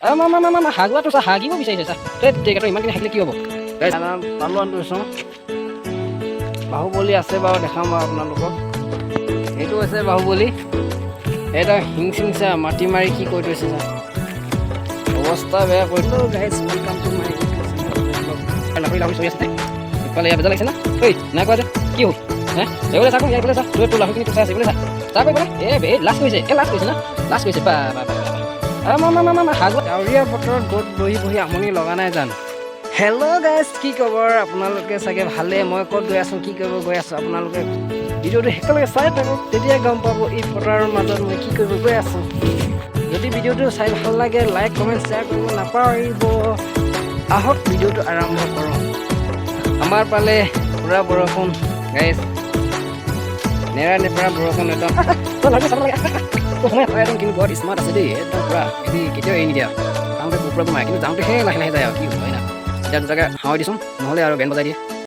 হাগুৱাটো চা হাগিব বিচাৰিছে চা। টেকেটো ইমানখিনি হাগিলে কি হ'ব? পালো চাওঁ বাহুবলী আছে বাৰু দেখাম বাৰু আপোনালোকক। এইটো হৈছে বাহুবলী। এটা হিং চিং চা মাটি মাৰি কি কৰি থৈছে চা। অৱস্থা বেয়া কৰি দিলোঁ গাইজ ৱেলকাম টু মাই লাভৰি লাভৰি চলি আছে ইফালে ইয়াৰ বেজা লাগিছে না? ঐ নাই কোৱা যে। কি হ'ল? হে? এইফালে চাকো ইয়াৰ ফালে চা। তোৰ তোৰ চাই আছে এইফালে চা। চা কৰিবলে এই লাষ্ট কৰিছে। এই লাষ্ট কৰিছে না? লাষ্ট কৰিছে। বা বা। ডাৱৰীয়া বতৰত গ'ত বহি বহি আমনি লগা নাই জানো? হেল্ল' গাইজ কি খবৰ? আপোনালোকে চাগে ভালে। মই ক'ত গৈ আছোঁ কি কৰিব গৈ আছোঁ? আপোনালোকে ভিডিঅ'টো একেলগে চাই থাকক তেতিয়া গম পাব এই বতৰৰ মাজত মই কি কৰিব গৈ আছোঁ। যদি ভিডিঅ'টো চাই ভাল লাগে লাইক কমেণ্ট শ্বেয়াৰ কৰিব নাপাহৰিব। আহক ভিডিঅ'টো আৰম্ভ কৰোঁ। আমাৰ পালে পূৰা বৰষুণ গাইজ নেৰা নেপেৰা বৰষুণ একদম একদম কিন্তু বৰ স্মাৰ্ট আছে দেই একদম পূৰা এটি কেতিয়াও এৰি নিদিয়া যাওঁতে কুকুৰাটো মাৰে কিন্তু যাওঁতে সেই লাহে লাহে যায় আৰু কি হয় না এতিয়া দুটাকে হাৱাই দিছোঁ নহ'লে আৰু বেন বজাই দিয়ে